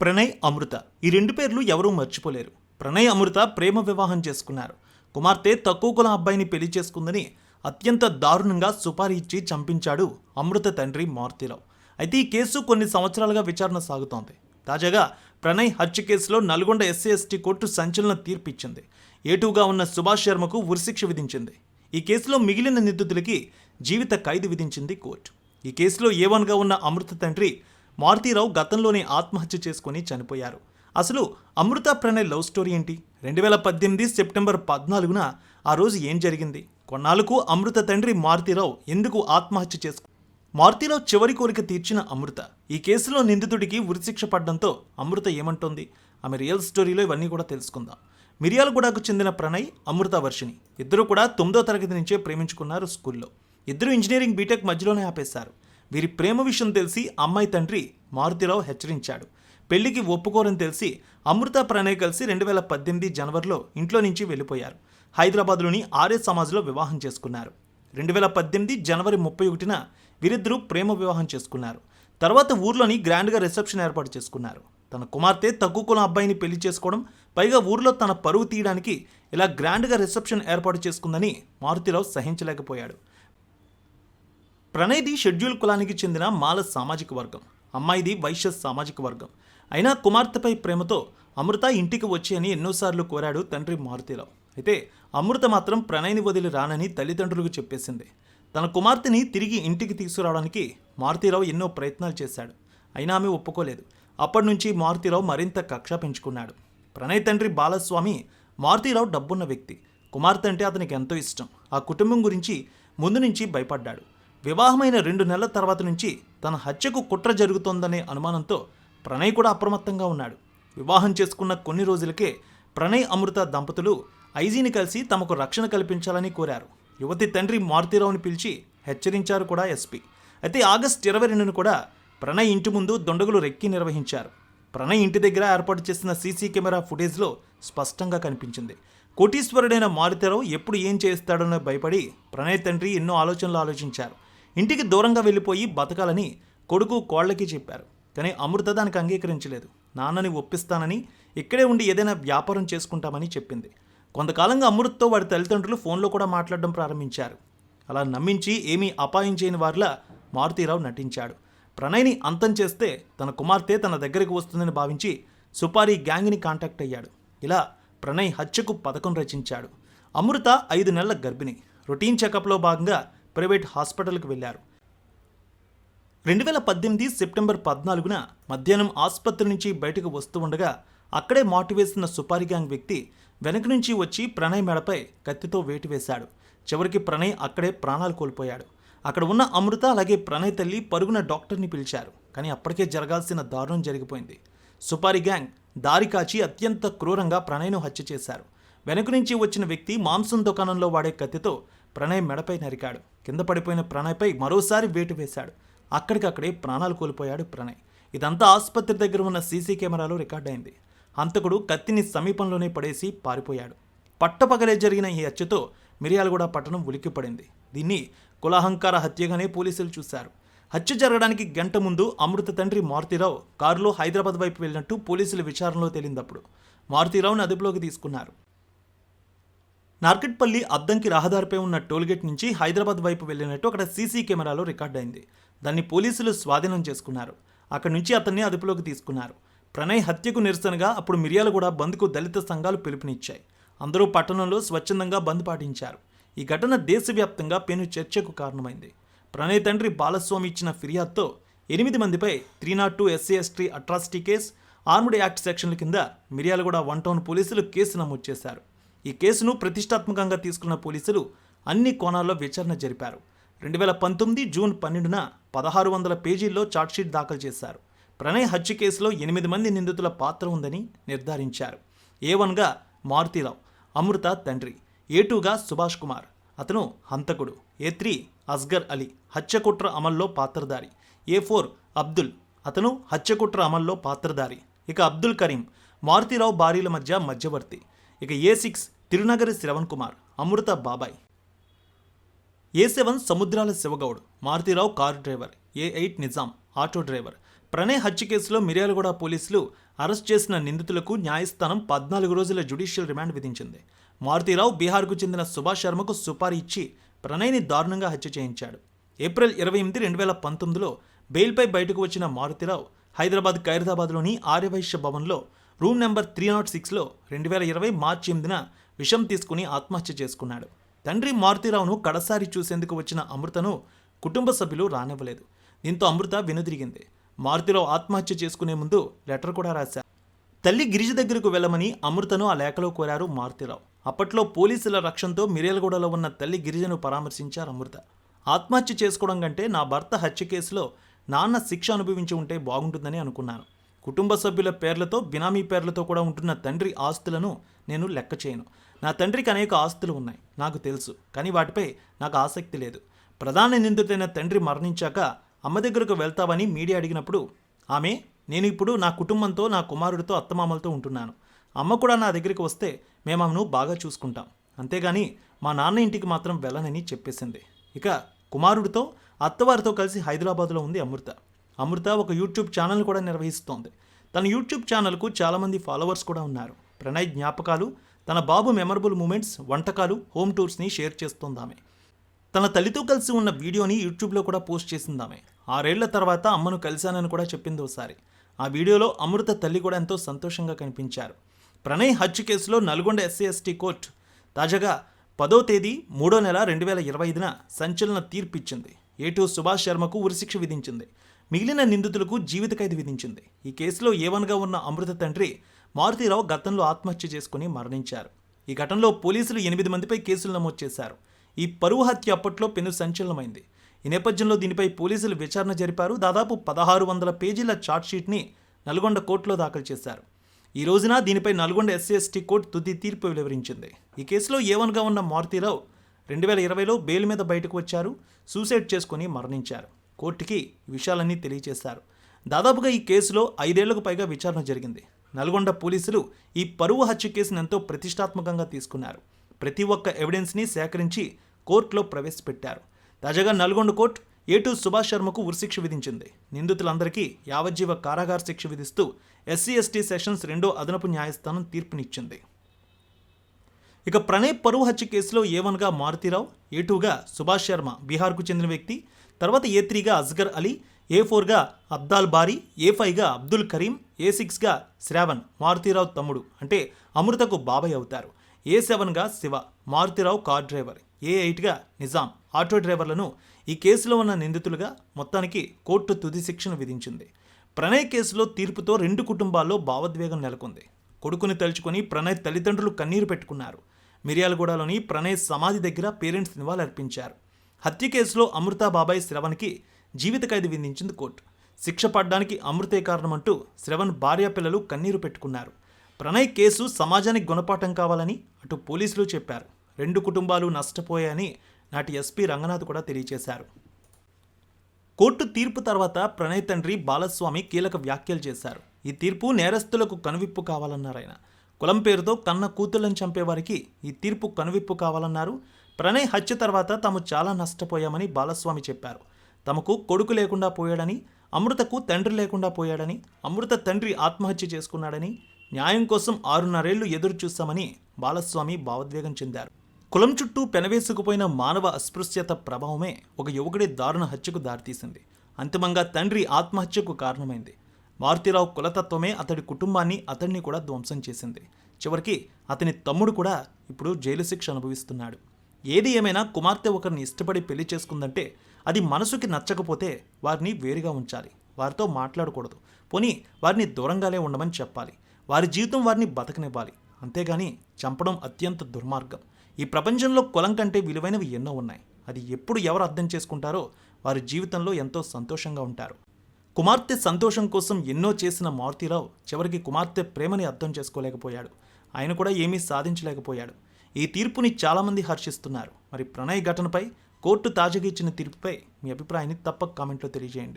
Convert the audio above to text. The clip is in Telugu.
ప్రణయ్ అమృత. ఈ రెండు పేర్లు ఎవరూ మర్చిపోలేరు. ప్రణయ్ అమృత ప్రేమ వివాహం చేసుకున్నారు. కుమార్తె తక్కువ కుల అబ్బాయిని పెళ్ళి చేసుకుందని అత్యంత దారుణంగా సుపారీ ఇచ్చి చంపించాడు అమృత తండ్రి మారుతిరావు. అయితే ఈ కేసు కొన్ని సంవత్సరాలుగా విచారణ సాగుతోంది. తాజాగా ప్రణయ్ హత్య కేసులో నల్గొండ ఎస్సీ ఎస్టీ కోర్టు సంచలన తీర్పిచ్చింది. ఏటుగా ఉన్న సుభాష్ శర్మకు ఉరిశిక్ష విధించింది. ఈ కేసులో మిగిలిన నిందితులకి జీవిత ఖైదు విధించింది కోర్టు. ఈ కేసులో ఏ వన్గా ఉన్న అమృత తండ్రి మారుతీరావు గతంలోనే ఆత్మహత్య చేసుకుని చనిపోయారు. అసలు అమృత ప్రణయ్ లవ్ స్టోరీ ఏంటి? రెండు వేల పద్దెనిమిది సెప్టెంబర్ పద్నాలుగున ఆ రోజు ఏం జరిగింది? కొన్నాళ్ళకు అమృత తండ్రి మారుతీరావు ఎందుకు ఆత్మహత్య చేసుకు? మారుతీరావు చివరి కోరిక తీర్చిన అమృత. ఈ కేసులో నిందితుడికి ఉరిశిక్ష పడడంతో అమృత ఏమంటోంది? ఆమె రియల్ స్టోరీలో ఇవన్నీ కూడా తెలుసుకుందాం. మిర్యాలగూడకు చెందిన ప్రణయ్ అమృత వర్షిణి. ఇద్దరు కూడా తొమ్మిదో తరగతి నుంచే ప్రేమించుకున్నారు స్కూల్లో. ఇద్దరు ఇంజనీరింగ్ బీటెక్ మధ్యలోనే ఆపేశారు. వీరి ప్రేమ విషయం తెలిసి అమ్మాయి తండ్రి మారుతిరావు హెచ్చరించాడు. పెళ్ళికి ఒప్పుకోరని తెలిసి అమృత ప్రణయ్ కలిసి రెండు వేల పద్దెనిమిది జనవరిలో ఇంట్లో నుంచి వెళ్ళిపోయారు. హైదరాబాద్లోని ఆర్య సమాజ్లో వివాహం చేసుకున్నారు. రెండు వేల పద్దెనిమిది జనవరి ముప్పై ఒకటిన వీరిద్దరూ ప్రేమ వివాహం చేసుకున్నారు. తర్వాత ఊర్లోని గ్రాండ్గా రిసెప్షన్ ఏర్పాటు చేసుకున్నారు. తన కుమార్తె తక్కువ కులం అబ్బాయిని పెళ్ళి చేసుకోవడం పైగా ఊర్లో తన పరువు తీయడానికి ఇలా గ్రాండ్గా రిసెప్షన్ ఏర్పాటు చేసుకుందని మారుతిరావు సహించలేకపోయాడు. ప్రణయ్ది షెడ్యూల్ కులానికి చెందిన మాల సామాజిక వర్గం అమ్మాయిది వైశ్య సామాజిక వర్గం. అయినా కుమార్తెపై ప్రేమతో అమృత ఇంటికి వచ్చి అని ఎన్నోసార్లు కోరాడు తండ్రి మారుతిరావు. అయితే అమృత మాత్రం ప్రణయ్ని వదిలి రానని తల్లిదండ్రులకు చెప్పేసింది. తన కుమార్తెని తిరిగి ఇంటికి తీసుకురావడానికి మారుతీరావు ఎన్నో ప్రయత్నాలు చేశాడు. అయినా ఆమె ఒప్పుకోలేదు. అప్పటి నుంచి మారుతీరావు మరింత కక్ష పెంచుకున్నాడు. ప్రణయ్ తండ్రి బాలస్వామి మారుతీరావు డబ్బున్న వ్యక్తి. కుమార్తె అంటే అతనికి ఎంతో ఇష్టం. ఆ కుటుంబం గురించి ముందు నుంచి భయపడ్డాడు. వివాహమైన రెండు నెలల తర్వాత నుంచి తన హత్యకు కుట్ర జరుగుతోందనే అనుమానంతో ప్రణయ్ కూడా అప్రమత్తంగా ఉన్నాడు. వివాహం చేసుకున్న కొన్ని రోజులకే ప్రణయ్ అమృత దంపతులు ఐజీని కలిసి తమకు రక్షణ కల్పించాలని కోరారు. యువతి తండ్రి మారుతీరావుని పిలిచి హెచ్చరించారు కూడా ఎస్పీ. అయితే ఆగస్ట్ ఇరవై రెండును కూడా ప్రణయ్ ఇంటి ముందు దొండగులు రెక్కి నిర్వహించారు. ప్రణయ్ ఇంటి దగ్గర ఏర్పాటు చేసిన సీసీ కెమెరా ఫుటేజ్లో స్పష్టంగా కనిపించింది. కోటీశ్వరుడైన మారుతీరావు ఎప్పుడు ఏం చేస్తాడనో భయపడి ప్రణయ్ తండ్రి ఎన్నో ఆలోచనలు ఆలోచించారు. ఇంటికి దూరంగా వెళ్ళిపోయి బతకాలని కొడుకు కోళ్ళకి చెప్పారు. కానీ అమృత దానికి అంగీకరించలేదు. నాన్నని ఒప్పిస్తానని ఇక్కడే ఉండి ఏదైనా వ్యాపారం చేసుకుంటామని చెప్పింది. కొంతకాలంగా అమృత్తో వాడి తల్లిదండ్రులు ఫోన్లో కూడా మాట్లాడడం ప్రారంభించారు. అలా నమ్మించి ఏమీ అపాయం చేయని వారిలా మారుతీరావు నటించాడు. ప్రణయ్ని అంతం చేస్తే తన కుమార్తె తన దగ్గరికి వస్తుందని భావించి సుపారీ గ్యాంగ్ని కాంటాక్ట్ అయ్యాడు. ఇలా ప్రణయ్ హత్యకు పథకం రచించాడు. అమృత ఐదు నెలల గర్భిణి. రొటీన్ చెకప్లో భాగంగా ప్రైవేట్ హాస్పిటల్కు వెళ్ళారు. రెండు వేల పద్దెనిమిది సెప్టెంబర్ పద్నాలుగున మధ్యాహ్నం ఆసుపత్రి నుంచి బయటకు వస్తూ ఉండగా అక్కడే మాటివేసిన సుపారి గ్యాంగ్ వ్యక్తి వెనక నుంచి వచ్చి ప్రణయ్ మెడపై కత్తితో వేటు వేశాడు. చివరికి ప్రణయ్ అక్కడే ప్రాణాలు కోల్పోయాడు. అక్కడ ఉన్న అమృత అలాగే ప్రణయ్ తల్లి పరుగున డాక్టర్ని పిలిచారు. కానీ అప్పటికే జరగాల్సిన దారుణం జరిగిపోయింది. సుపారి గ్యాంగ్ దారి కాచి అత్యంత క్రూరంగా ప్రణయ్ను హత్య చేశారు. వెనక నుంచి వచ్చిన వ్యక్తి మాంసం దుకాణంలో వాడే కత్తితో ప్రణయ్ మెడపై నరికాడు. కింద పడిపోయిన ప్రణయ్పై మరోసారి వేటు వేశాడు. అక్కడికక్కడే ప్రాణాలు కోల్పోయాడు ప్రణయ్. ఇదంతా ఆసుపత్రి దగ్గర ఉన్న సీసీ కెమెరాలో రికార్డైంది. హంతకుడు కత్తిని సమీపంలోనే పడేసి పారిపోయాడు. పట్టపగలే జరిగిన ఈ హత్యతో మిర్యాలగూడ పట్టణం ఉలిక్కిపడింది. దీన్ని కులహంకార హత్యగానే పోలీసులు చూశారు. హత్య జరగడానికి గంట ముందు అమృత తండ్రి మారుతీరావు కారులో హైదరాబాద్ వైపు వెళ్ళినట్టు పోలీసుల విచారణలో తేలిందప్పుడు మారుతీరావును అదుపులోకి తీసుకున్నారు. నార్కెట్పల్లి అద్దంకి రహదారిపై ఉన్న టోల్గేట్ నుంచి హైదరాబాద్ వైపు వెళ్ళినట్టు అక్కడ సీసీ కెమెరాలో రికార్డైంది దాన్ని పోలీసులు స్వాధీనం చేసుకున్నారు. అక్కడి నుంచి అతన్ని అదుపులోకి తీసుకున్నారు. ప్రణయ్ హత్యకు నిరసనగా అప్పుడు మిర్యాలగూడ బంద్కు దళిత సంఘాలు పిలుపునిచ్చాయి. అందరూ పట్టణంలో స్వచ్ఛందంగా బంద్ పాటించారు. ఈ ఘటన దేశవ్యాప్తంగా పెను చర్చకు కారణమైంది. ప్రణయ్ తండ్రి బాలస్వామి ఇచ్చిన ఫిర్యాదుతో ఎనిమిది మందిపై three not two SC ST atrocity case armed act సెక్షన్ల కింద మిర్యాలగూడ వన్ టౌన్ పోలీసులు కేసు నమోదు చేశారు. ఈ కేసును ప్రతిష్టాత్మకంగా తీసుకున్న పోలీసులు అన్ని కోణాల్లో విచారణ జరిపారు. రెండు వేల పంతొమ్మిది జూన్ పన్నెండున పదహారు వందల పేజీల్లో చార్జ్షీట్ దాఖలు చేశారు. ప్రణయ్ హత్య కేసులో ఎనిమిది మంది నిందితుల పాత్ర ఉందని నిర్ధారించారు. ఏ వన్గా మారుతీరావు అమృత తండ్రి ఏ టూగా సుభాష్ కుమార్ అతను హంతకుడు ఏ త్రీ అస్గర్ అలీ హత్యకుట్ర అమల్లో పాత్రధారి ఏ ఫోర్ అబ్దుల్ అతను హత్యకుట్ర అమల్లో పాత్రధారి. ఇక అబ్దుల్ కరీం మారుతీరావు భార్యల మధ్య మధ్యవర్తి. ఇక ఏ సిక్స్ తిరునగరి శ్రవణ్ కుమార్ అమృత బాబాయ్. A seven Samudrala Shivagoud Marutirao car driver A eight Nizam auto driver. Pranay హత్య కేసులో మిర్యాలగూడ పోలీసులు అరెస్ట్ చేసిన నిందితులకు న్యాయస్థానం పద్నాలుగు రోజుల జ్యుడిషియల్ రిమాండ్ విధించింది. మారుతీరావు బీహార్కు చెందిన సుభాష్ శర్మకు సుపారీ ఇచ్చి ప్రణయ్ని దారుణంగా హత్య చేయించాడు. ఏప్రిల్ ఇరవై ఎనిమిది రెండు వేల పంతొమ్మిదిలో బెయిల్పై బయటకు వచ్చిన మారుతీరావు హైదరాబాద్ ఖైరదాబాద్లోని ఆర్యవైశ్య భవన్లో రూమ్ నెంబర్ త్రీ నాట్ సిక్స్లో రెండు వేల ఇరవై మార్చి ఎనిమిదిన విషం తీసుకుని ఆత్మహత్య చేసుకున్నాడు. తండ్రి మారుతిరావును కడసారి చూసేందుకు వచ్చిన అమృతను కుటుంబ సభ్యులు రానివ్వలేదు. దీంతో అమృత వెనుదిరిగింది. మారుతిరావు ఆత్మహత్య చేసుకునే ముందు లెటర్ కూడా రాశారు. తల్లి గిరిజ దగ్గరకు వెళ్ళమని అమృతను ఆ లేఖలో కోరారు మారుతిరావు. అప్పట్లో పోలీసుల రక్షణతో మిర్యాలగూడలో ఉన్న తల్లి గిరిజను పరామర్శించారు అమృత. ఆత్మహత్య చేసుకోవడం కంటే నా భర్త హత్య కేసులో నాన్న శిక్ష అనుభవించి ఉంటే బాగుంటుందని అనుకున్నాను కుటుంబ సభ్యుల పేర్లతో బినామీ పేర్లతో కూడా ఉంటున్న తండ్రి ఆస్తులను నేను లెక్క చేయను. నా తండ్రికి అనేక ఆస్తులు ఉన్నాయి నాకు తెలుసు కానీ వాటిపై నాకు ఆసక్తి లేదు. ప్రధాన నిందితుడైన తండ్రి మరణించాక అమ్మ దగ్గరకు వెళ్తావని మీడియా అడిగినప్పుడు ఆమె నేను ఇప్పుడు నా కుటుంబంతో నా కుమారుడితో అత్తమామలతో ఉంటున్నాను. అమ్మ కూడా నా దగ్గరికి వస్తే మేము ఆమెను బాగా చూసుకుంటాం. అంతేగాని మా నాన్న ఇంటికి మాత్రం వెళ్ళనని చెప్పేసింది. ఇక కుమారుడితో అత్తవారితో కలిసి హైదరాబాద్లో ఉంది అమృత. అమృత ఒక యూట్యూబ్ ఛానల్ కూడా నిర్వహిస్తోంది. తన యూట్యూబ్ ఛానల్కు చాలామంది ఫాలోవర్స్ కూడా ఉన్నారు. ప్రణయ్ జ్ఞాపకాలు తన బాబు మెమరబుల్ మూమెంట్స్ వంటకాలు హోమ్ టూర్స్ని షేర్ చేస్తోంది ఆమె తన తల్లితో కలిసి ఉన్న వీడియోని యూట్యూబ్లో కూడా పోస్ట్ చేసింది ఆమె ఆరేళ్ళ తర్వాత అమ్మను కలిశానని కూడా చెప్పింది ఒకసారి ఆ వీడియోలో అమృత తల్లి కూడా ఎంతో సంతోషంగా కనిపించారు. ప్రణయ్ హత్య కేసులో నల్గొండ ఎస్సీ ఎస్టీ కోర్టు తాజాగా పదో తేదీ మూడో నెల రెండు వేల ఇరవై ఐదున సంచలన తీర్పిచ్చింది. ఏటూ సుభాష్ శర్మకు ఉరిశిక్ష విధించింది. మిగిలిన నిందితులకు జీవిత ఖైదు విధించింది. ఈ కేసులో ఏవన్గా ఉన్న అమృత తండ్రి మారుతీరావు గతంలో ఆత్మహత్య చేసుకుని మరణించారు. ఈ ఘటనలో పోలీసులు ఎనిమిది మందిపై కేసులు నమోదు చేశారు. ఈ పరువు హత్య అప్పట్లో పెను సంచలనమైంది. ఈ నేపథ్యంలో దీనిపై పోలీసులు విచారణ జరిపారు. దాదాపు పదహారు వందల పేజీల ఛార్జ్షీట్ని నల్గొండ కోర్టులో దాఖలు చేశారు. ఈ రోజున దీనిపై నల్గొండ ఎస్సీ ఎస్టీ కోర్టు తుది తీర్పు వెలువరించింది. ఈ కేసులో ఏవన్గా ఉన్న మారుతీరావు రెండు వేల ఇరవైలో బెయిల్ మీద బయటకు వచ్చారు. సూసైడ్ చేసుకుని మరణించారు. కోర్టుకి విషయాలన్నీ తెలియజేశారు దాదాపుగా ఈ కేసులో ఐదేళ్ళకు పైగా విచారణ జరిగింది. నల్గొండ పోలీసులు ఈ పరువు హత్య కేసును ఎంతో ప్రతిష్టాత్మకంగా తీసుకున్నారు. ప్రతి ఒక్క ఎవిడెన్స్ని సేకరించి కోర్టులో ప్రవేశపెట్టారు. తాజాగా Nalgonda court A two Subhash శర్మకు ఉరిశిక్ష విధించింది. నిందితులందరికీ యావజ్జీవ కారాగార శిక్ష విధిస్తూ ఎస్సీ ఎస్టీ సెషన్స్ రెండో అదనపు న్యాయస్థానం తీర్పునిచ్చింది. ఇక ప్రణయ్ పరువు హత్య కేసులో ఏ వన్గా మారుతీరావు? ఏటూగా సుభాష్ శర్మ బీహార్కు చెందిన వ్యక్తి తర్వాత ఏ త్రీగా అస్గర్ అలీ ఏ ఫోర్గా అబ్దాల్ బారీ ఏ ఫైవ్గా అబ్దుల్ కరీం ఏ సిక్స్గా శ్రావణ్ మారుతీరావు తమ్ముడు. అంటే అమృతకు బాబాయ్ అవుతారు. A సెవెన్గా Shiva Maruthirao car driver A ఎయిట్గా Nizam auto డ్రైవర్లను ఈ కేసులో ఉన్న నిందితులుగా మొత్తానికి కోర్టు తుది శిక్షను విధించింది. ప్రణయ్ కేసులో తీర్పుతో రెండు కుటుంబాల్లో భావోద్వేగం నెలకొంది. కొడుకుని తలుచుకొని ప్రణయ్ తల్లిదండ్రులు కన్నీరు పెట్టుకున్నారు. మిర్యాలగూడలోని ప్రణయ్ సమాధి దగ్గర పేరెంట్స్ నివాళులర్పించారు. హత్య కేసులో అమృతా బాబాయ్ శ్రవణ్కి జీవిత ఖైదు విధించింది కోర్టు. శిక్ష పడ్డానికి అమృతే కారణమంటూ శ్రవణ్ భార్య పిల్లలు కన్నీరు పెట్టుకున్నారు. ప్రణయ్ కేసు సమాజానికి గుణపాఠం కావాలని అటు పోలీసులు చెప్పారు. రెండు కుటుంబాలు నష్టపోయాయని నాటి ఎస్పీ రంగనాథ్ కూడా తెలియజేశారు కోర్టు తీర్పు తర్వాత ప్రణయ్ తండ్రి బాలస్వామి కీలక వ్యాఖ్యలు చేశారు. ఈ తీర్పు నేరస్తులకు కనువిప్పు కావాలన్నారు ఆయన. కులం పేరుతో కన్న కూతుళ్ళని చంపేవారికి ఈ తీర్పు కనువిప్పు కావాలన్నారు. ప్రణయ్ హత్య తర్వాత తాము చాలా నష్టపోయామని బాలస్వామి చెప్పారు. తమకు కొడుకు లేకుండా పోయాడని అమృతకు తండ్రి లేకుండా పోయాడని అమృత తండ్రి ఆత్మహత్య చేసుకున్నాడని న్యాయం కోసం ఆరున్నరేళ్ళు ఎదురు చూస్తామని బాలస్వామి భావోద్వేగం చెందారు. కులం చుట్టూ పెనవేసుకుపోయిన మానవ అస్పృశ్యత ప్రభావమే ఒక యువకుడి దారుణ హత్యకు దారితీసింది. అంతిమంగా తండ్రి ఆత్మహత్యకు కారణమైంది. మారుతిరావు కులతత్వమే అతడి కుటుంబాన్ని అతడిని కూడా ధ్వంసం చేసింది. చివరికి అతని తమ్ముడు కూడా ఇప్పుడు జైలు శిక్ష అనుభవిస్తున్నాడు. ఏది ఏమైనా కుమార్తె ఒకరిని ఇష్టపడి పెళ్ళి చేసుకుందంటే అది మనసుకి నచ్చకపోతే వారిని వేరుగా ఉంచాలి. వారితో మాట్లాడకూడదు. పోనీ వారిని దూరంగానే ఉండమని చెప్పాలి. వారి జీవితం వారిని బతకనివ్వాలి. అంతేగాని చంపడం అత్యంత దుర్మార్గం. ఈ ప్రపంచంలో కులం కంటే విలువైనవి ఎన్నో ఉన్నాయి. అది ఎప్పుడు ఎవరు అర్థం చేసుకుంటారో వారి జీవితంలో ఎంతో సంతోషంగా ఉంటారు. కుమార్తె సంతోషం కోసం ఎన్నో చేసిన మారుతీరావు చివరికి కుమార్తె ప్రేమని అర్థం చేసుకోలేకపోయాడు. ఆయన కూడా ఏమీ సాధించలేకపోయాడు. ఈ తీర్పుని చాలామంది హర్షిస్తున్నారు. మరి ప్రణయ్ ఘటనపై కోర్టు తాజాగా ఇచ్చిన తీర్పుపై మీ అభిప్రాయాన్ని తప్పక కామెంట్లో తెలియజేయండి.